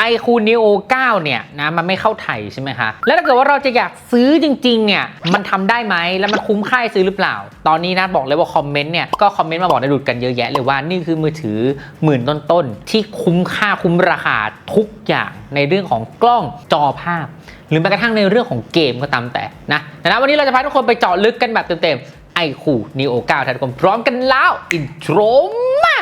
คือ iQOO Neo 9เนี่ยนะมันไม่เข้าไทยใช่ไหมคะ แล้วถ้าเกิดว่าเราจะอยากซื้อจริงๆเนี่ยมันทำได้ไหมแล้วมันคุ้มค่าซื้อหรือเปล่า ตอนนี้นะบอกเลยว่าคอมเมนต์เนี่ยก็คอมเมนต์มาบอกในดูดกันเยอะแยะเลยว่านี่คือมือถือหมื่นต้นๆที่คุ้มค่าคุ้มราคาทุกอย่างในเรื่องของกล้องจอภาพ หรือแม้กระทั่งในเรื่องของเกมก็ตามแต่นะนั้นวันนี้เราจะพาทุกคนไปเจาะลึกกันแบบเต็มๆ iQOO Neo 9ท่านทุกคนพร้อมกันแล้วอินโทรมา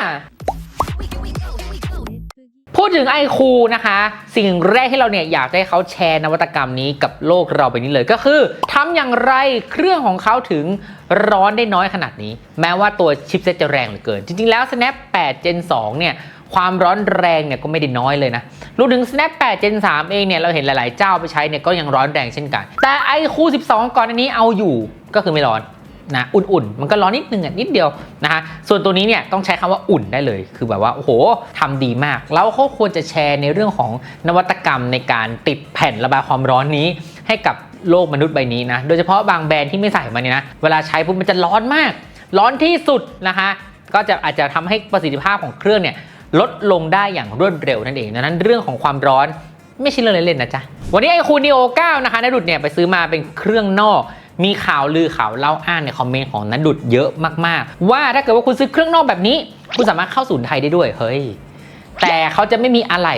พูดถึงไอคูนะคะ สิ่งแรกที่เราเนี่ยอยากให้เขาแชร์นวัตกรรมนี้กับโลกเราไปนี้เลยก็คือทำอย่างไรเครื่องของเขาถึงร้อนได้น้อยขนาดนี้ แม้ว่าตัวชิปเซ็ตจะแรงเหลือเกิน จริง ๆ แล้ว Snap 8 Gen 2 เนี่ยความร้อนแรงเนี่ยก็ไม่ได้น้อยเลยนะรวมถึง Snap 8 Gen 3 เองเนี่ยเราเห็นหลาย ๆ เจ้าไปใช้เนี่ยก็ยังร้อนแรงเช่นกัน แต่ iQ 12 ก่อนอันนี้เอาอยู่ก็คือไม่ร้อน นะอุ่นๆ มันก็ร้อนนิดนึงอะนิดเดียวนะฮะส่วนตัวนี้เนี่ยต้องใช้คำว่าอุ่นได้เลย คือแบบว่าโอ้โหทำดีมาก แล้วเขาควรจะแชร์ในเรื่องของนวัตกรรมในการติดแผ่นระบายความร้อนนี้ ให้กับโลกมนุษย์ใบนี้นะโดยเฉพาะบางแบรนด์ที่ไม่ใส่มาเนี่ยนะเวลาใช้ปุ๊บมันจะร้อนมาก ร้อนที่สุดนะคะก็จะอาจจะทำให้ประสิทธิภาพของเครื่องเนี่ยลดลงได้อย่างรวดเร็วนั่นเองดังนั้นเรื่องของความร้อนไม่ใช่เรื่องเล่นๆนะจ๊ะ วันนี้ไอคูนิโอ9นะคะนดุดเนี่ยไปซื้อมาเป็นเครื่องนอก มีข่าวลือข่าวเล่าอ้างในคอมเมนต์ของนัดดุดเยอะมากๆ ว่าถ้าเกิดว่าคุณซื้อเครื่องนอกแบบนี้ คุณสามารถเข้าศูนย์ไทยได้ด้วยเฮ้ยแต่เขาจะไม่มีอะไร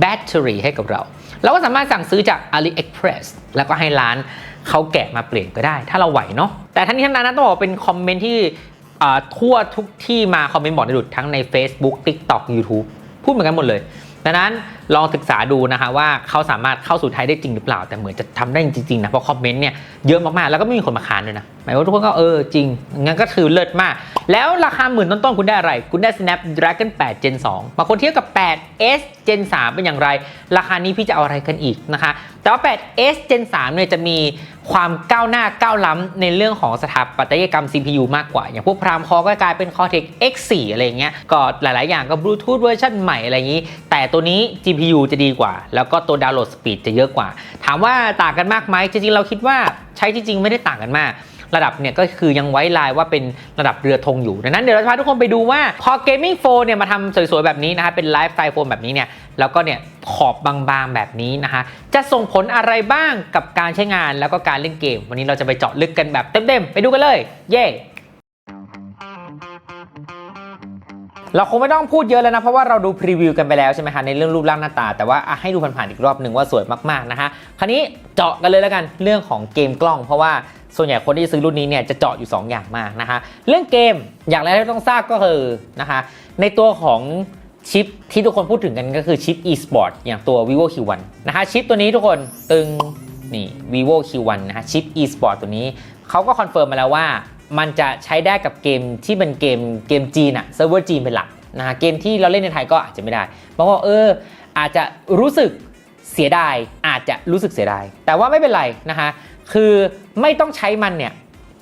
แบตเตอรี่ให้กับเรา เราก็สามารถสั่งซื้อจาก AliExpress แล้วก็ให้ร้านเขาแกะมาเปลี่ยนก็ได้ ถ้าเราไหวเนาะแต่ทั้งนี้ทั้งนั้นนะต้องบอกเป็นคอมเมนต์ที่อ่าทั่วทุกที่มาคอมเมนต์บอกในดุดทั้งใน Facebook TikTok YouTube พูดเหมือนกันหมดเลย ดังนั้นลองศึกษาดูนะคะว่าเขาสามารถเข้าสู่ไทยได้จริงหรือเปล่า แต่เหมือนจะทำได้จริงๆนะเพราะคอมเมนต์เนี่ยเยอะมากๆแล้วก็ไม่มีคนมาค้านด้วยนะหมายว่าทุกคนก็เออจริงงั้นก็ถือเลิศมาก แล้วราคาหมื่นต้นๆ คุณได้อะไร คุณได้ Snapdragon 8 Gen 2บางคนเทียบกับ 8s Gen 3 เป็นอย่างไร ราคานี้พี่จะเอาอะไรกันอีกนะคะ แต่ว่า 8s Gen 3 เนี่ยจะมีความก้าวหน้าก้าวล้ำในเรื่องของสถาปัตยกรรม CPU มากกว่า อย่างพวกพรามคอก็กลายเป็น Cortex X4 อะไรเงี้ย ก็หลาย ๆ อย่างก็ Bluetooth เวอร์ชันใหม่อะไรอย่างนี้ แต่ตัวนี้ GPU จะดีกว่า แล้วก็ตัวดาวน์โหลดสปีดจะเยอะกว่า ถามว่าต่างกันมากไหมจริง ๆ เราคิดว่าใช้จริง ๆ ไม่ได้ต่างกันมาก ระดับเนี่ยก็คือยังไว้ลายว่าเป็นระดับเรือธงอยู่ดังนั้นเดี๋ยวเราจะพาทุกคนไปดูว่าพอเกมมิ่งโฟนเนี่ยมาทำสวยๆแบบนี้นะคะเป็นไลฟ์สไตล์โฟนแบบนี้เนี่ยแล้วก็เนี่ยขอบบางๆแบบนี้นะคะจะส่งผลอะไรบ้างกับการใช้งานแล้วก็การเล่นเกม วันนี้เราจะไปเจาะลึกกันแบบเต็มๆไปดูกันเลย เย้ เราคงไม่ต้องพูดเยอะแล้วนะ เพราะว่าเราดูพรีวิวกันไปแล้วใช่ไหมคะในเรื่องรูปร่างหน้าตา แต่ว่าให้ดูผ่านๆอีกรอบหนึ่งว่าสวยมากๆนะคะคราวนี้เจาะกันเลยแล้วกันเรื่องของเกมกล้อง เพราะว่าส่วนใหญ่คนที่ซื้อรุ่นนี้เนี่ยจะเจาะอยู่ 2 อย่างมากนะคะเรื่องเกมอย่างแรกที่ต้องทราบก็คือนะคะในตัวของชิปที่ทุกคนพูดถึงกันก็คือชิป e-sport อย่างตัว vivo q1 นะคะชิปตัวนี้ทุกคนตึงนี่ vivo q1 นะคะชิป e-sport ตัวนี้เขาก็คอนเฟิร์มมาแล้วว่า มันจะใช้ได้กับเกมที่เป็นเกมเกมจีนอะเซิร์ฟเวอร์จีนเป็นหลักนะฮะเกมที่เราเล่นในไทยก็อาจจะไม่ได้บางคนบอกเอออาจจะรู้สึกเสียดายอาจจะรู้สึกเสียดายแต่ว่าไม่เป็นไรนะคะคือไม่ต้องใช้มันเนี่ย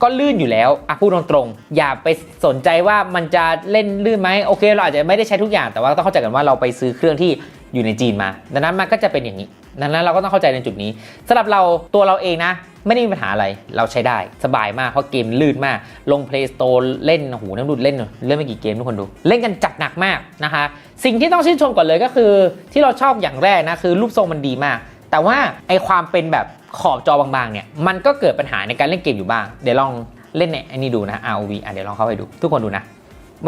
ก็ลื่นอยู่แล้วอะพูดตรงๆ อย่าไปสนใจว่ามันจะเล่นลื่นไหมโอเค เราอาจจะไม่ได้ใช้ทุกอย่างแต่ว่าต้องเข้าใจกันว่าเราไปซื้อเครื่องที่ อยู่ในจีนมา ดังนั้นมันก็จะเป็นอย่างนี้ ดังนั้นเราก็ต้องเข้าใจในจุดนี้สำหรับเราตัวเราเองนะ ไม่ได้มีปัญหาอะไรเราใช้ได้สบายมากเพราะเกมลื่นมาก ลง Play Store เล่นโอ้โหน้ำดูดเล่นเล่นไม่กี่เกมทุกคนดู เล่นกันจัดหนักมากนะคะ สิ่งที่ต้องชื่นชมก่อนเลยก็คือ ที่เราชอบอย่างแรกนะคือรูปทรงมันดีมาก แต่ว่าไอความเป็นแบบขอบจอบางๆเนี่ยมันก็เกิดปัญหาในการเล่นเกมอยู่บ้าง เดี๋ยวลองเล่นเนี่ยอันนี้ดูนะ ROV อะเดี๋ยวลองเข้าไปดู ทุกคนดูนะ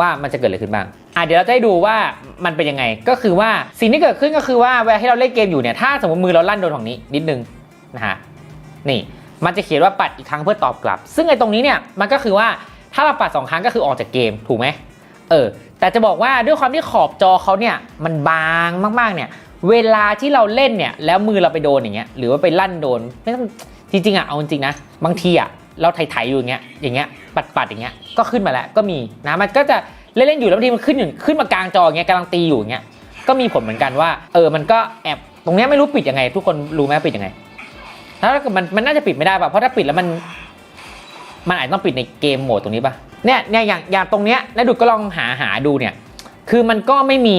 ว่ามันจะเกิดอะไรขึ้นบ้างอะเดี๋ยวเราจะให้ดูว่ามันเป็นยังไง ก็คือว่าสิ่งที่เกิดขึ้นก็คือว่าเวลาที่เราเล่นเกมอยู่เนี่ยถ้าสมมติมือเราลั่นโดนของนี้นิดนึงนะฮะนี่มันจะเขียนว่าปัดอีกครั้งเพื่อตอบกลับ ซึ่งไอ้ตรงนี้เนี่ยมันก็คือว่าถ้าเราปัดสองครั้งก็คือออกจากเกมถูกไหมเออแต่จะบอกว่าด้วยความที่ขอบจอเขาเนี่ยมันบางมากๆเนี่ยเวลาที่เราเล่นเนี่ยแล้วมือเราไปโดนอย่างเงี้ยหรือว่าไปลั่นโดนไม่ต้องจริงๆอะเอาจริงนะบางทีอะ เราไถๆอยู่อย่างเงี้ยอย่างเงี้ยปัดๆอย่างเงี้ยก็ขึ้นมาแล้วก็มีนะมันก็จะเล่นๆอยู่แล้วบางทีมันขึ้นอยู่ขึ้นมากลางจออย่างเงี้ยกำลังตีอยู่อย่างเงี้ยก็มีผลเหมือนกันว่า เออมันก็แอบตรงเนี้ยไม่รู้ปิดยังไง ทุกคนรู้ไหมปิดยังไงถ้าเกิดมันมันน่าจะปิดไม่ได้ป่ะเพราะถ้าปิดแล้วมันมันอาจจะต้องปิดในเกมโหมดตรงนี้ป่ะเนี่ยเนี่ยอย่างอย่างตรงเนี้ยนายดุดก็ลองหาหาดูเนี่ยคือมันก็ไม่มี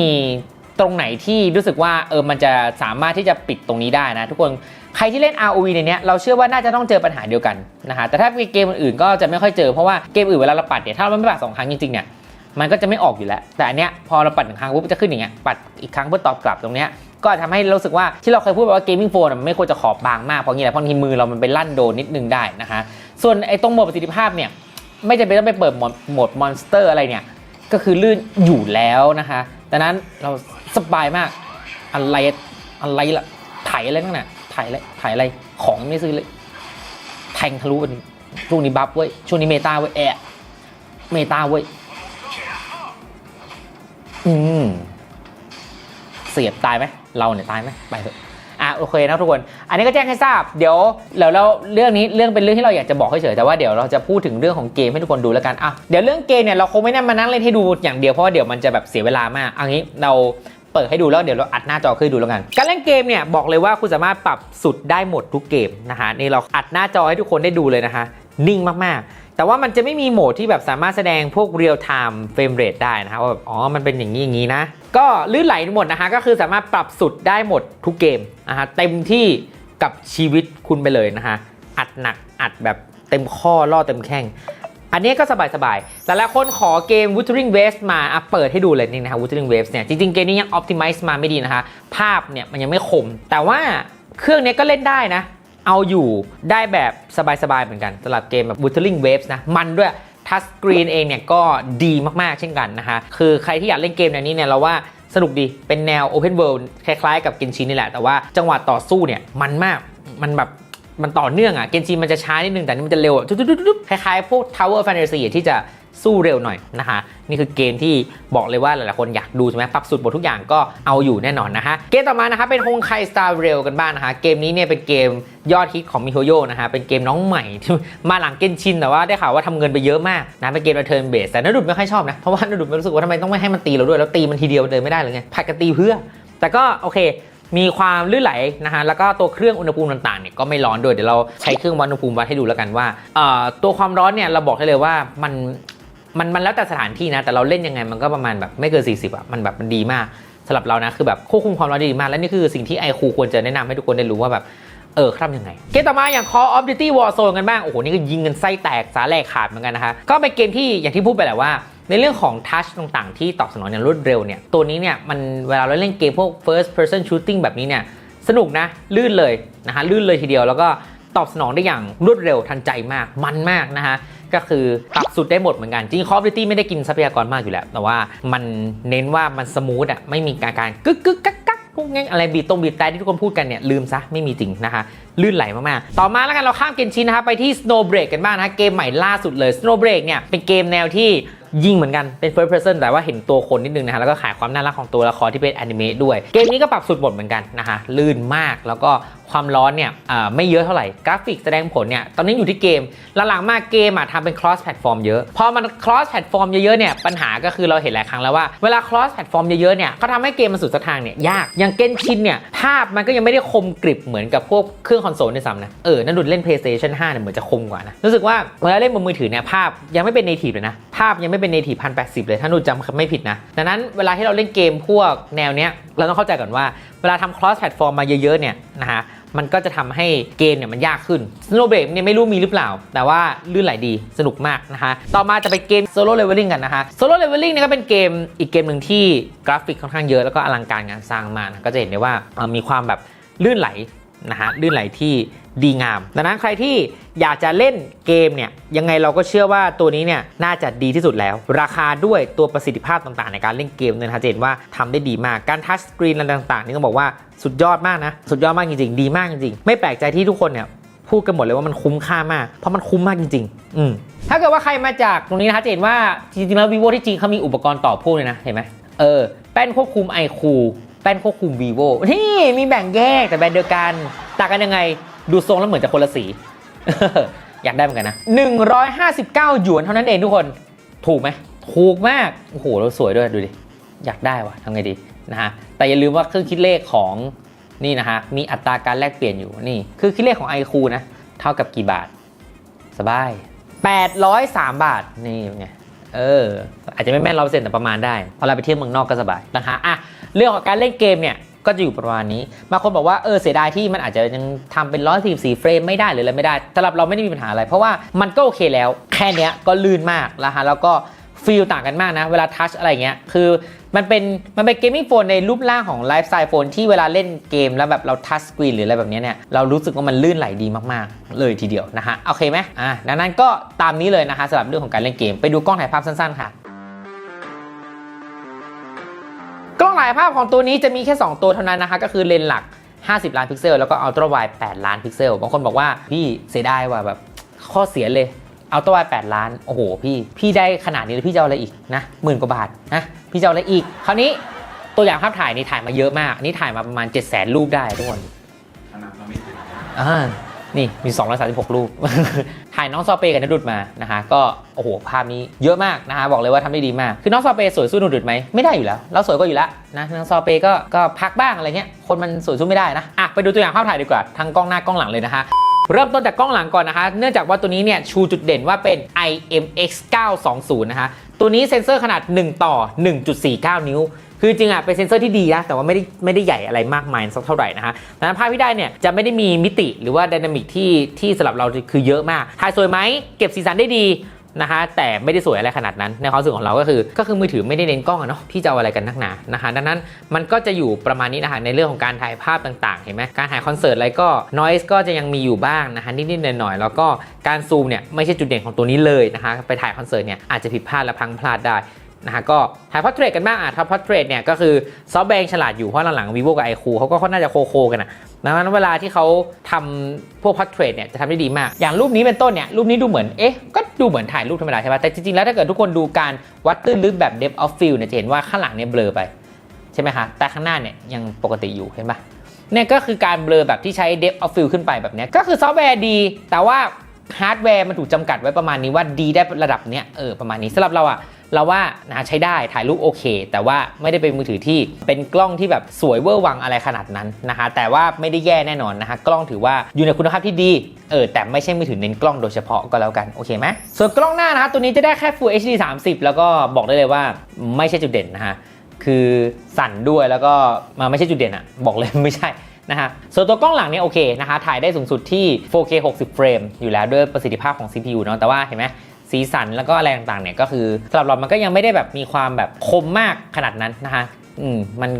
ตรงไหนที่รู้สึกว่าเออมันจะสามารถที่จะปิดตรงนี้ได้นะ ทุกคน ใครที่เล่น ROV ในเนี้ยเราเชื่อว่าน่าจะต้องเจอปัญหาเดียวกันนะฮะแต่ถ้าเป็นเกมอื่นๆก็จะไม่ค่อยเจอเพราะว่าเกมอื่นเวลาเราปัดเนี่ยถ้าเราไม่ปัดสองครั้งจริงๆเนี่ยมันก็จะไม่ออกอยู่แล้ว แต่อันเนี้ยพอเราปัดหนึ่งครั้งปุ๊บจะขึ้นอย่างเงี้ยปัดอีกครั้งเพื่อตอบกลับตรงเนี้ยก็ทำให้รู้สึกว่าที่เราเคยพูดว่าเกมมิ่งโฟนมันไม่ควรจะขอบบางมากเพราะงี้แหละเพราะทีมือเรามันไปลั่นโดนนิดนึงได้นะคะส่วนไอ้ตรงโหมดประสิทธิภาพเนี่ยไม่จำเป็นต้องไปเปิดโหมดโหมดมอนสเตอร์อะไรเนี่ยก็คือลื่นอยู่แล้วนะคะดังนั้นเราสบายมากอะไรอะไรล่ะไถอะไรนั่นน่ะ ไถอะไรไถอะไรของไม่ซื้อเลยแทงทะลุวันนี้ช่วงนี้บัฟเว้ยช่วงนี้เมตาเว้ยแอะเมตาเว้ยอืมเสียบตายไหมเราเนี่ยตายไหมไปเถอะอะโอเคนะทุกคน อันนี้ก็แจ้งให้ทราบ เดี๋ยวเดี๋ยวเราเรื่องนี้เรื่องเป็นเรื่องที่เราอยากจะบอกเฉยๆแต่ว่าเดี๋ยวเราจะพูดถึงเรื่องของเกมให้ทุกคนดูแล้วกันอะเดี๋ยวเรื่องเกมเนี่ยเราคงไม่ได้มานั่งเล่นให้ดูอย่างเดียวเพราะว่าเดี๋ยวมันจะแบบเสียเวลามากอันนี้เรา ปิดให้ดูแล้วเดี๋ยวเราอัดหน้าจอขึ้นดูแล้วกัน การเล่นเกมเนี่ยบอกเลยว่าคุณสามารถปรับสุดได้หมดทุกเกมนะฮะนี่เราอัดหน้าจอให้ทุกคนได้ดูเลยนะคะนิ่งมากๆ แต่ว่ามันจะไม่มีโหมดที่แบบสามารถแสดงพวก real time frame rate ได้นะคะว่าแบบอ๋อ มันเป็นอย่างนี้อย่างนี้นะ ก็ลื่นไหลหมดนะคะก็คือสามารถปรับสุดได้หมดทุกเกมนะฮะเต็มที่กับชีวิตคุณไปเลยนะคะอัดหนักอัดแบบเต็มข้อล่อเต็มแข้ง อันนี้ก็สบายๆแต่ละคนขอเกม Wuthering Waves มาอะเปิดให้ดูเลยนี่นะคะ Wuthering Waves เนี่ยจริงๆ เกมนี้ยัง Optimize มาไม่ดีนะคะ ภาพเนี่ยมันยังไม่คม แต่ว่าเครื่องนี้ก็เล่นได้นะ เอาอยู่ได้แบบสบายๆเหมือนกันสำหรับเกมแบบ Wuthering Waves นะมันด้วยทัชสกรีนเองเนี่ยก็ดีมากๆเช่นกันนะคะ คือใครที่อยากเล่นเกมแนวนี้เนี่ยเราว่าสนุกดี เป็นแนว Open World คล้ายๆ กับเกนชินนี่แหละ แต่ว่าจังหวะต่อสู้เนี่ยมันมาก มันแบบ มันต่อเนื่องอะเกนชินมันจะช้านิดนึงแต่นี่มันจะเร็วคล้ายๆ พวก Tower Fantasy ที่จะสู้เร็วหน่อยนะคะ นี่คือเกมที่บอกเลยว่าหลายๆคนอยากดูใช่ไหมปรับสุดหมดทุกอย่างก็เอาอยู่แน่นอนนะคะเกมต่อมานะคะเป็น Honkai Star Rail กันบ้างนะคะ เกมนี้เนี่ยเป็นเกมยอดฮิตของมิโฮโยนะคะเป็นเกมน้องใหม่ที่มาหลังเกนชินแต่ว่าได้ข่าวว่าทำเงินไปเยอะมากนะ เป็นเกม return base แต่นดุดไม่ค่อยชอบนะ เพราะว่านดุดรู้สึกว่าทำไมต้องไม่ให้มันตีเราด้วย แล้วตีมันทีเดียวเดินไม่ได้เลยไงผัดกันตีเพื่อ แต่ก็โอเค มีความลื่นไหลนะฮะแล้วก็ตัวเครื่องอุณหภูมิต่างๆเนี่ยก็ไม่ร้อนด้วยเดี๋ยวเราใช้เครื่องวัดอุณหภูมิวัดให้ดูแล้วกันว่าเอ่อตัวความร้อนเนี่ยเราบอกได้เลยว่ามันมันมันแล้วแต่สถานที่นะแต่เราเล่นยังไงมันก็ประมาณแบบไม่เกิน 40อะมันแบบมันดีมากสำหรับเรานะคือแบบควบคุมความร้อนได้ดีมาก และนี่คือสิ่งที่ไอคูควรจะแนะนำให้ทุกคนได้รู้ว่าแบบเออครับยังไง เกมต่อมาอย่าง Call of Duty Warzone กันบ้าง โอ้โห นี่ก็ยิงกันไส้แตกสาแหลกขาดเหมือนกันนะคะ ก็เป็นเกมที่อย่างที่พูดไปแหละว่า ในเรื่องของทัชต่างๆ ที่ตอบสนองอย่างรวดเร็วเนี่ยตัวนี้เนี่ยมันเวลาเราเล่นเกมพวก first person shooting แบบนี้เนี่ยสนุกนะ ลื่นเลยนะฮะลื่นเลยทีเดียวแล้วก็ตอบสนองได้อย่างรวดเร็วทันใจมากมันมากนะฮะก็คือปรับสุดได้หมดเหมือนกัน จริง Call of Duty ไม่ได้กินทรัพยากรมากอยู่แล้ว แต่ว่ามันเน้นว่ามันสมูทอะไม่มีการการกึกกึกกักกักกุ๊กงั้งอะไรบีตรงบีบแต่ที่ทุกคนพูดกันเนี่ยลืมซะไม่มีจริงนะคะลื่นไหลมากๆ ต่อมาแล้วกันเราข้ามเกมชินนะคะไปที่ Snow Break กันบ้างนะเกมใหม่ล่าสุดเลย Snow Break เนี่ยเป็นเกมแนวที่ ยิงเหมือนกันเป็น first person แต่ว่าเห็นตัวคนนิดนึงนะฮะแล้วก็ขายความน่ารักของตัวละครที่เป็นอนิเมะด้วย เกมนี้ก็ปรับสุดหมดเหมือนกันนะคะลื่นมากแล้วก็ความร้อนเนี่ยไม่เยอะเท่าไหร่กราฟิกแสดงผลเนี่ยตอนนี้อยู่ที่เกมหลังๆมาเกมอะทำเป็น cross platform เยอะ พอมัน cross platform เยอะๆเนี่ยปัญหาก็คือเราเห็นหลายครั้งแล้วว่าเวลา cross platform เยอะๆเนี่ยเขาทำให้เกมมันสุดทางเนี่ยยากอย่างเกนชินเนี่ยภาพมันก็ยังไม่ได้คมกริบเหมือนกับพวกเครื่องคอนโซลด้วยซ้ำนะเออนั่นดุดเล่น PlayStation 5เนี่ยเหมือนจะคมกว่านะรู้สึกว่าเวลาเล่นบนมือถือเนี่ยภาพยังไม่เป็น native เลยนะภาพยังไม่เป็น native 1080 เลยถ้าหนูจำไม่ผิดนะดังนั้นเวลาที่เราเล่นเกมพวกแนวเนี้ยเราต้องเข้าใจก่อนว่าเวลาทำ cross platform มาเยอะๆเนี่ยนะฮะ มันก็จะทำให้เกมเนี่ยมันยากขึ้นสโนบแบกเนี่ยไม่รู้มีหรือเปล่า แต่ว่าลื่นไหลดีสนุกมากนะคะต่อมาจะเป็นเกมโซโล่เลเวลลิ่งกันนะคะโซโล่เลเวลลิ่งเนี่ยก็เป็นเกมอีกเกมหนึ่งที่กราฟิกค่อนข้างเยอะแล้วก็อลังการงานสร้างมากนะก็จะเห็นได้ว่ามีความแบบลื่นไหล นะฮะลื่นไหลที่ดีงาม ดังนั้นใครที่อยากจะเล่นเกมเนี่ยยังไงเราก็เชื่อว่าตัวนี้เนี่ยน่าจะดีที่สุดแล้ว ราคาด้วยตัวประสิทธิภาพต่างๆ ในการเล่นเกมเนี่ยนะฮะจะเห็นว่าทำได้ดีมาก การทัชสกรีนอะไรต่างๆ นี่ต้องบอกว่าสุดยอดมากนะ สุดยอดมากจริงๆ ดีมากจริงๆไม่แปลกใจที่ทุกคนเนี่ยพูดกันหมดเลยว่ามันคุ้มค่ามาก เพราะมันคุ้มมากจริง ๆ อืมถ้าเกิดว่าใครมาจากตรงนี้นะฮะจะเห็นว่าจริงๆแล้ว vivo ที่จริงเขามีอุปกรณ์ต่อพ่วงเลยนะเห็นไหมเออแป้นควบคุม iQOO ป้นควบคุม vivo นี่มีแบ่งแยกแต่แบรนด์เดียวกันต่างกันยังไงดูทรงแล้วเหมือนจะคนละสี อยากได้เหมือนกันนะ 159 หยวนเท่านั้นเองทุกคนถูกไหมถูกมาก โอ้โหแล้วสวยด้วยดูดิ อยากได้วะทำไงดีนะฮะแต่อย่าลืมว่าเครื่องคิดเลขของนี่นะฮะมีอัตราการแลกเปลี่ยนอยู่นี่คือคิดเลขของ i q ูนะ เท่ากับกี่บาท สบาย 803 บาท นี่ไง เออ อาจจะไม่แม่นร้อยเปอร์เซ็นต์แต่ประมาณได้พอเราไปเที่ยวเมืองนอกก็สบายนะคะอะเรื่องของการเล่นเกมเนี่ยก็จะอยู่ประมาณนี้ บางคนบอกว่าเออเสียดายที่มันอาจจะยังทำเป็นร้อยสิบสี่เฟรมไม่ได้หรืออะไรไม่ได้สำหรับเราไม่ได้มีปัญหาอะไร เพราะว่ามันก็โอเคแล้ว แค่นี้ก็ลื่นมากแล้วฮะแล้วก็ฟีลต่างกันมากนะ เวลาทัชอะไรเงี้ย คือ มันเป็นมันเป็นเกมมิ่งโฟนในรูปร่างของไลฟ์สไตล์โฟนที่เวลาเล่นเกมแล้วแบบเราทัชสกรีนหรืออะไรแบบนี้เนี่ยเรารู้สึกว่ามันลื่นไหลดีมากๆ เลยทีเดียวนะฮะโอเคไหมอ่าดังนั้นก็ตามนี้เลยนะคะสำหรับเรื่องของการเล่นเกม ไปดูกล้องถ่ายภาพสั้นๆค่ะกล้องถ่ายภาพของตัวนี้จะมีแค่ 2 ตัวเท่านั้นนะคะก็คือเลนส์หลัก 50 ล้านพิกเซล แล้วก็อัลตร้าไวด์8ล้านพิกเซลบางคนบอกว่าพี่เสียดายว่ะแบบข้อเสียเลยอัลตร้าไวด์8ล้าน โอ้โหพี่ พี่ได้ขนาดนี้แล้วพี่จะเอาอะไรอีกนะหมื่นกว่าบาทนะ พี่จะเอาอะไรอีก คราวนี้ตัวอย่างภาพถ่ายนี่ถ่ายมาเยอะมาก นี่ถ่ายมาประมาณ 7 0 0 0 0รูปได้ทุกคนขนาดเราไม่ถึงอ่านี่มี 236 รูป ถ่ายน้องซอเปกับนดุดมานะคะก็โอ้โหภาพนี้เยอะมากนะคะบอกเลยว่าทำได้ดีมาก คือน้องซอเปสวยสู้นดุดไหมไม่ได้อยู่แล้ว เราสวยกว่าอยู่แล้วนะน้องซอเปก็ก็พักบ้างอะไรเงี้ยคนมันสวยสู้ไม่ได้นะอะไปดูตัวอย่างภาพถ่ายดีกว่าทั้งกล้องหน้ากล้องหลังเลยนะคะ เริ่มต้นจากกล้องหลังก่อนนะคะ เนื่องจากว่าตัวนี้เนี่ยชูจุดเด่นว่าเป็น IMX 920นะคะ ตัวนี้เซ็นเซอร์ขนาด 1 ต่อ 1.49 นิ้ว คือจริงอะเป็นเซ็นเซอร์ที่ดีนะ แต่ว่าไม่ได้ไม่ได้ใหญ่อะไรมากมายสักเท่าไหร่นะฮะดังนั้นภาพที่ได้เนี่ยจะไม่ได้มีมิติหรือว่าดินามิกที่ที่สำหรับเราคือเยอะมากถ่ายสวยไหมเก็บสีสันได้ดี นะคะแต่ไม่ได้สวยอะไรขนาดนั้นในความรู้สึกของเราก็คือ ก็คือมือถือไม่ได้เน้นกล้องอะเนาะพี่จะเอาอะไรกันนักหนานะคะดังนั้นมันก็จะอยู่ประมาณนี้นะคะในเรื่องของการถ่ายภาพต่างๆ เห็นไหมการถ่ายคอนเสิร์ตอะไรก็ noise ก็จะยังมีอยู่บ้างนะคะนิดๆหน่อยๆแล้วก็การซูมเนี่ยไม่ใช่จุดเด่นของตัวนี้เลยนะคะไปถ่ายคอนเสิร์ตเนี่ยอาจจะผิดพลาดและพังพลาดได้ นะฮะก็ถ่ายพอร์เทรตกันบ้างอะถ้าพอร์เทรตเนี่ยก็คือซอฟต์แวร์ฉลาดอยู่เพราะหลังๆ vivo กับ iQOO เขาก็ค่อนข้างจะโคโคกันนะดังนั้นเวลาที่เขาทำพวกพอร์เทรตเนี่ยจะทำได้ดีมาก อย่างรูปนี้เป็นต้นเนี่ยรูปนี้ดูเหมือนเอ๊ะก็ดูเหมือนถ่ายรูปธรรมดาใช่ป่ะแต่จริงๆแล้วถ้าเกิดทุกคนดูการวัดตื้นลึกแบบ depth of field เนี่ยจะเห็นว่าข้างหลังเนี่ยเบลอไปใช่ไหมคะแต่ข้างหน้าเนี่ยยังปกติอยู่เห็นปะเนี่ยก็คือการเบลอแบบที่ใช้ depth of field ขึ้นไปแบบนี้ก็คือซอฟต์แวร์ดี แต่ว่าฮาร์ดแวร์มันถูกจำกัดไว้ประมาณนี้ว่าดีได้ระดับเนี้ยเออประมาณนี้สำหรับเราอะ เราว่านะใช้ได้ถ่ายรูปโอเค แต่ว่าไม่ได้เป็นมือถือที่เป็นกล้องที่แบบสวยเวอร์วังอะไรขนาดนั้นนะคะแต่ว่าไม่ได้แย่แน่นอนนะคะกล้องถือว่าอยู่ในคุณภาพที่ดีเออแต่ไม่ใช่มือถือเน้นกล้องโดยเฉพาะก็แล้วกันโอเคไหมส่วนกล้องหน้านะคะตัวนี้จะได้แค่ Full HD 30 แล้วก็บอกได้เลยว่าไม่ใช่จุดเด่นนะคะคือสั่นด้วยแล้วก็มาไม่ใช่จุดเด่นอะบอกเลยไม่ใช่นะฮะส่วนตัวกล้องหลังเนี่ยโอเคนะคะถ่ายได้สูงสุดที่ 4K 60 เฟรมอยู่แล้วด้วยประสิทธิภาพของ CPU เนาะแต่ว่าเห็นไหม สีสันแล้วก็อะไรต่างๆเนี่ยก็คือสำหรับเรามันก็ยังไม่ได้แบบมีความแบบคมมากขนาดนั้นนะคะอืมมัน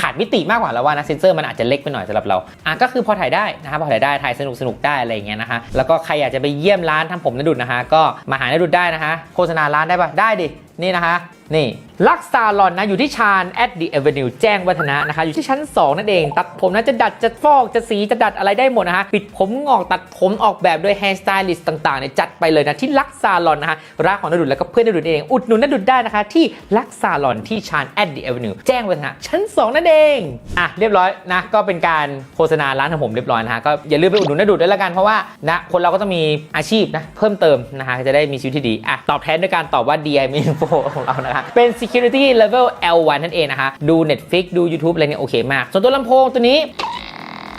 ขาดมิติมากกว่าแล้วว่านะเซนเซอร์มันอาจจะเล็กไปหน่อยสำหรับเราอะก็คือพอถ่ายได้นะคะพอถ่ายได้ถ่ายสนุกสนุกได้อะไรอย่างเงี้ยนะคะแล้วก็ใครอยากจะไปเยี่ยมร้านทำผมนดุดนะคะก็มาหานดุดได้นะคะโฆษณาร้านได้ปะได้ดินี่นะคะ นี่ลักซาลอนนะอยู่ที่ชาน at the avenue แจ้งวัฒนะนะคะ อยู่ที่ชั้น 2 นั่นเอง ตัดผมนะจะดัดจะฟอกจะสีจะดัดอะไรได้หมดนะคะปิดผมงอกตัดผมออกแบบโดย hair stylist ต่างๆเนี่ยจัดไปเลยนะ ที่ลักซาลอนนะคะร้านของนดุดแล้วก็เพื่อนนดุดเอง อุดหนุนนดุดได้นะคะ ที่ลักซาลอนที่ชาน at the avenue แจ้งวัฒนะชั้น 2 นั่นเองอะเรียบร้อยนะก็เป็นการโฆษณาร้านของผมเรียบร้อยนะฮะก็อย่าลืมไปอุดหนุนนดุดด้วยละกันเพราะว่านะคนเราก็ต้องมีอาชีพนะเพิ่มเติมนะคะจะได้มีชีวิตที่ดีอะตอบแทนด้วยการตอบว่า DI Info ของเรานะคะเป็น security level L1 นั่นเองนะคะดู Netflix ดู YouTube อะไรเนี่ยโอเคมาก ส่วนตัวลำโพงตัวนี้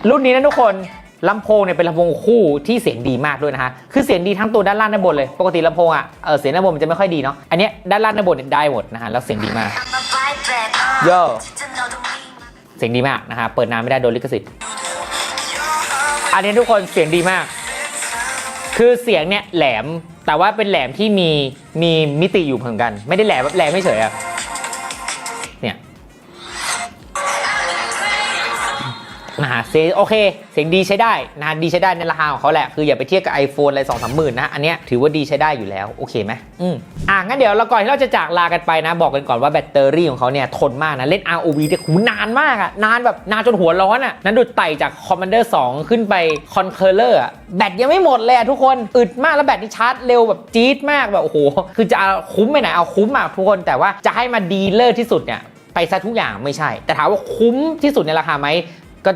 รุ่นนี้นะทุกคนลำโพงเนี่ยเป็นลำโพงคู่ที่เสียงดีมากด้วยนะคะ คือเสียงดีทั้งตัวด้านล่างด้านบนเลย ปกติลำโพงอะเออเสียงด้านบนมันจะไม่ค่อยดีเนาะ อันเนี้ยด้านล่างด้านบนเนี่ยได้หมดนะคะแล้วเสียงดีมากโย่เสียงดีมากนะคะ เปิดนานไม่ได้โดนลิขสิทธิ์ อันนี้ทุกคนเสียงดีมาก คือเสียงเนี่ยแหลม แต่ว่าเป็นแหลมที่มีมีมิติอยู่เหมือนกัน ไม่ได้แหลมแบบแหลมไม่เฉยอะ นะฮะเสียงโอเคเสียงดีใช้ได้นะฮะดีใช้ได้ในราคาของเขาแหละ คืออย่าไปเทียบกับ iPhone อะไรสองสามหมื่นนะ อันเนี้ยถือว่าดีใช้ได้อยู่แล้ว โอเคไหมอืมอะงั้นเดี๋ยวเราก่อนที่เราจะจากลากันไปนะ บอกกันก่อนว่าแบตเตอรี่ของเขาเนี่ยทนมากนะ เล่น ROV เนี่ยหูนานมากอะนานแบบนานจนหัวร้อนอะนั้นดูดไต่จาก Commander 2 ขึ้นไป Conqueror อะแบตยังไม่หมดเลยทุกคนอึดมากแล้วแบตนี่ชาร์จเร็วแบบจี๊ดมากแบบโอ้โหคือจะเอาคุ้มไปไหนเอาคุ้มอะทุกคนแต่ว่าจะให้มาดีเลิศที่สุดเนี่ยไปซะทุกอย่างไม่ใช่ แต่ถามว่าคุ้มที่สุดในราคาไหม ก็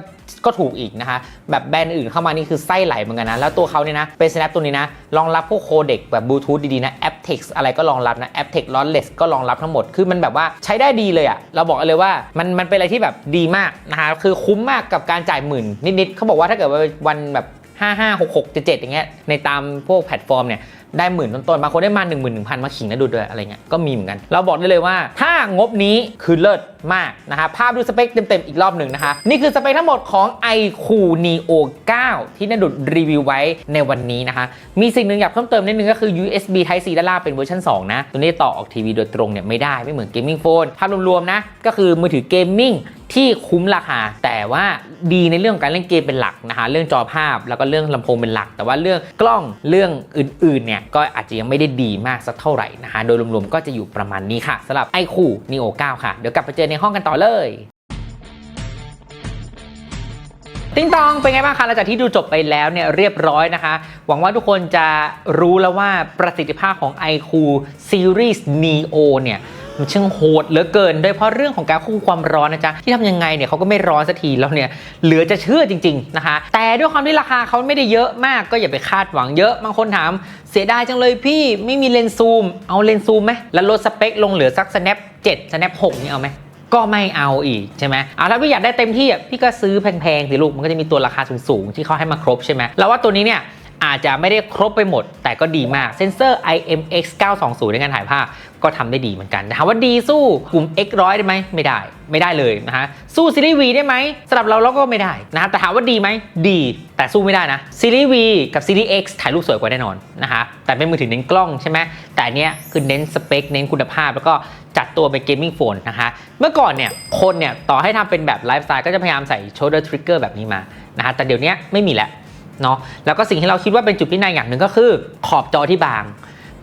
ก็ถูกอีกนะคะ แบบแบรนด์อื่นเข้ามานี่คือไส้ไหลเหมือนกันนะ แล้วตัวเขาเนี่ยนะ เป็น Snap ตัวนี้นะ รองรับพวกโคเด็กแบบบลูทูธดีๆนะ aptX อะไรก็รองรับนะ aptX lossless ก็รองรับทั้งหมด คือมันแบบว่าใช้ได้ดีเลยอะเราบอกเลยว่ามันมันเป็นอะไรที่แบบดีมากนะคะ คือคุ้มมากกับการจ่ายหมื่นนิดๆเขาบอกว่าถ้าเกิดว่าวันแบบ55 66 77 อย่างเงี้ย ในตามพวกแพลตฟอร์มเนี่ยได้หมื่นต้นๆ บางคนได้มา 1 1 0 0 0 มาขิงนะดูด้วยอะไรเงี้ย ก็มีเหมือนกัน เราบอกได้เลยว่า ถ้างบนี้คือเลิศมากนะคะภาพดูสเปคเต็มๆ อีกรอบหนึ่งนะคะ นี่คือสเปคทั้งหมดของ iQOO Neo 9 ที่นดุดรีวิวไว้ในวันนี้นะคะ มีสิ่งหนึ่งอยากเพิ่มเติมนิดนึงก็คือ USB Type C ด้านล่างเป็นเวอร์ชัน2 นะ ตัวนี้ต่อออกทีวีโดยตรงเนี่ยไม่ได้ไม่เหมือนเกมมิ่งโฟนภาพรวมๆนะก็คือมือถือเกมมิ่งที่คุ้มราคา แต่ว่าดีในเรื่องการเล่นเกมเป็นหลักนะคะเรื่องจอภาพแล้วก็เรื่องลำโพงเป็นหลัก แต่ว่าเรื่องกล้องเรื่องอื่นๆเนี่ยก็อาจจะยังไม่ได้ดีมากสักเท่าไหร่นะคะโดยรวมๆก็จะอยู่ประมาณนี้ค่ะสำหรับ iQOO Neo 9 ค่ะเดี๋ยวกลับไปเจอในห้องกันต่อเลยติ้งตองเป็นไงบ้างคะหลังจากที่ดูจบไปแล้วเนี่ยเรียบร้อยนะคะ หวังว่าทุกคนจะรู้แล้วว่าประสิทธิภาพของ iQ Series Neo เนี่ยมันช่างโหดเหลือเกิน โดยเฉพาะเรื่องของการควบคุมความร้อนนะจ๊ะ ที่ทำยังไงเนี่ยเขาก็ไม่ร้อนสักทีแล้วเนี่ยเหลือจะเชื่อจริง ๆ นะคะ แต่ด้วยความที่ราคาเขาไม่ได้เยอะมากก็อย่าไปคาดหวังเยอะ บางคนถามเสียดายจังเลยพี่ไม่มีเลนส์ซูม เอาเลนส์ซูมไหมแล้วลดสเปคลงเหลือสัก snap 7 snap 6นี่เอาไหม ก็ไม่เอาอีกใช่ไหมอะถ้าพี่อยากได้เต็มที่อะพี่ก็ซื้อแพงๆสิลูกมันก็จะมีตัวราคาสูงๆที่เขาให้มาครบใช่ไหมแล้วว่าตัวนี้เนี่ย อาจจะไม่ได้ครบไปหมด แต่ก็ดีมากเซนเซอร์ IMX 920ในการถ่ายภาพก็ทำได้ดีเหมือนกันถามว่าดีสู้กลุ่ม X100 ได้ไหมไม่ได้ ไม่ได้เลยนะฮะสู้ซีรีส์ V ได้ไหมสำหรับเราเราก็ไม่ได้นะฮะแต่ถามว่าดีไหมดี แต่สู้ไม่ได้นะซีรีส์ V กับซีรีส์ X ถ่ายรูปสวยกว่าแน่นอนนะคะแต่เป็นมือถือเน้นกล้องใช่ไหมแต่เนี้ยคือเน้นสเปคเน้นคุณภาพแล้วก็จัดตัวเป็นเกมมิ่งโฟนนะคะเมื่อก่อนเนี่ยคนเนี่ยต่อให้ทำเป็นแบบไลฟ์สไตล์ก็จะพยายามใส่ shoulder trigger แบบนี้มานะคะแต่เดี๋ยวนี้ไม่มีแล้ว เนาะแล้วก็สิ่งที่เราคิดว่าเป็นจุดพิจารณาอย่างหนึ่งก็คือ ขอบจอที่บาง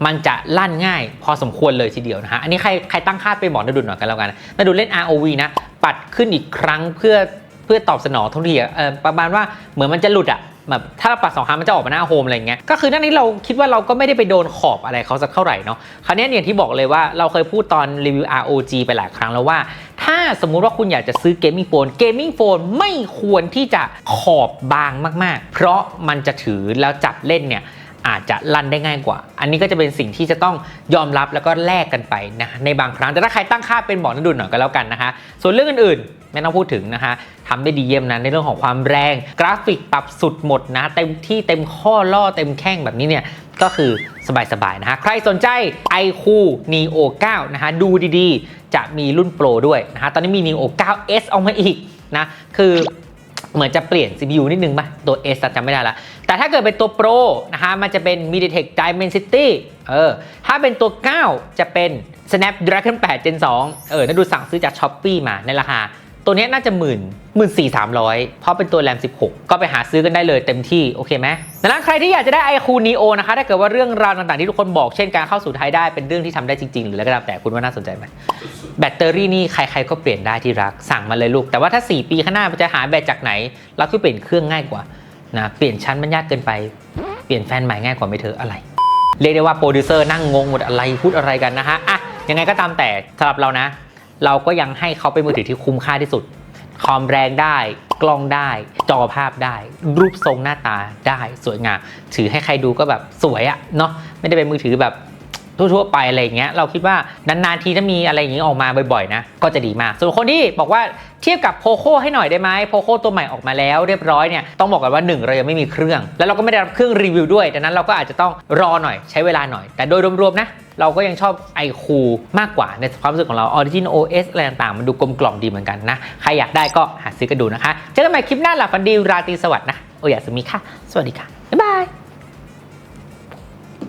มันจะลั่นง่าย พอสมควรเลยทีเดียวนะฮะอันนี้ใครใครตั้งค่าไปหมอนดุลหน่อยกันแล้วกันนดุลเล่น ROV นะปัดขึ้นอีกครั้งเพื่อเพื่อตอบสนองทุกทีอะเออประมาณว่าเหมือนมันจะหลุดอะ แบบถ้าปัดสองครั้งมันจะออกมาหน้าโฮมอะไรเงี้ยก็คือนั่นนี้เราคิดว่าเราก็ไม่ได้ไปโดนขอบอะไรเขาสักเท่าไหร่เนาะคราวนี้อย่างที่บอกเลยว่าเราเคยพูดตอนรีวิว ROG ไปหลายครั้งแล้วว่า ถ้าสมมุติว่าคุณอยากจะซื้อเกมมิ่งโฟนเกมมิ่งโฟนไม่ควรที่จะขอบบางมาก ๆ เพราะมันจะถือแล้วจับเล่นเนี่ยอาจจะลั่นได้ง่ายกว่า อันนี้ก็จะเป็นสิ่งที่จะต้องยอมรับแล้วก็แลกกันไปนะในบางครั้งแต่ถ้าใครตั้งค่าเป็นบอกนักดุลหน่อยก็แล้วกันนะคะ ส่วนเรื่องอื่นๆ ไม่ต้องพูดถึงนะคะทำได้ดีเยี่ยมนะในเรื่องของความแรง กราฟิกปรับสุดหมดนะเต็มที่เต็มข้อล่อเต็มแข้งแบบนี้เนี่ยก็คือสบายๆนะฮะ ใครสนใจ iQOO Neo 9 นะคะดูดีๆ จะมีรุ่นโปรด้วยนะฮะ ตอนนี้มี Neo 9s ออกมาอีกนะ คือเหมือนจะเปลี่ยน CPU นิดนึงป่ะ ตัว S อะจำไม่ได้ละ แต่ถ้าเกิดเป็นตัว Pro นะคะมันจะเป็น MediaTek Dimensity เออ ถ้าเป็นตัว 9 จะเป็น Snapdragon 8 Gen 2 เออน่าดูสั่งซื้อจาก Shopee มาในราคา ตัวนี้น่าจะหมื่นหมื่นสี่สามร้อยเพราะเป็นตัวแรม 16 ก็ไปหาซื้อกันได้เลยเต็มที่ โอเคไหมดังนั้นใครที่อยากจะได้ iQOO Neo นะคะ ถ้าเกิดว่าเรื่องราวต่างๆที่ทุกคนบอก เช่นการเข้าสู่ไทยได้เป็นเรื่องที่ทำได้จริง ๆ หรืออะไรก็ตามแต่คุณว่าน่าสนใจไหมแบตเตอรี่นี่ใครๆก็เปลี่ยนได้ที่รักสั่งมาเลยลูก แต่ว่าถ้า 4 ปีข้างหน้าจะหาแบตจากไหนเราคือเปลี่ยนเครื่องง่ายกว่านะเปลี่ยนชั้นมันยากเกินไปเปลี่ยนแฟนใหม่ง่ายกว่าไม่เธอะอะไรเรียกได้ว่าโปรดิวเซอร์นั่งงงหมดอะไรพูดอะไรกันนะฮะอะยังไงก็ตามแต่สำหรับเรานะ เราก็ยังให้เขาเป็นมือถือที่คุ้มค่าที่สุดความแรงได้ กล้องได้ จอภาพได้ รูปทรงหน้าตาได้สวยงาม ถือให้ใครดูก็แบบสวยอะเนาะไม่ได้เป็นมือถือแบบ ทั่วๆไปอะไรอย่างเงี้ยเราคิดว่านานๆทีถ้ามีอะไรอย่างงี้ออกมาบ่อยๆนะก็จะดีมาก ส่วนคนที่บอกว่าเทียบกับโพโคให้หน่อยได้ไหมโพโคตัวใหม่ออกมาแล้วเรียบร้อยเนี่ยต้องบอกกันว่า 1 เรายังไม่มีเครื่อง แล้วเราก็ไม่ได้รับเครื่องรีวิวด้วยดังนั้นเราก็อาจจะต้องรอหน่อยใช้เวลาหน่อย แต่โดยรวมๆนะเราก็ยังชอบ iQOO มากกว่าในความรู้สึกของเรา Origin OS อะไรต่างๆ มันดูกลมกล่อมดีเหมือนกันนะ ใครอยากได้ก็หาซื้อกันดูนะคะ เจอกันใหม่คลิปหน้าหลับฝันดีราตรีสวัสดิ์นะ โออยาสมีค่ะ สวัสดีค่ะ บ๊ายบาย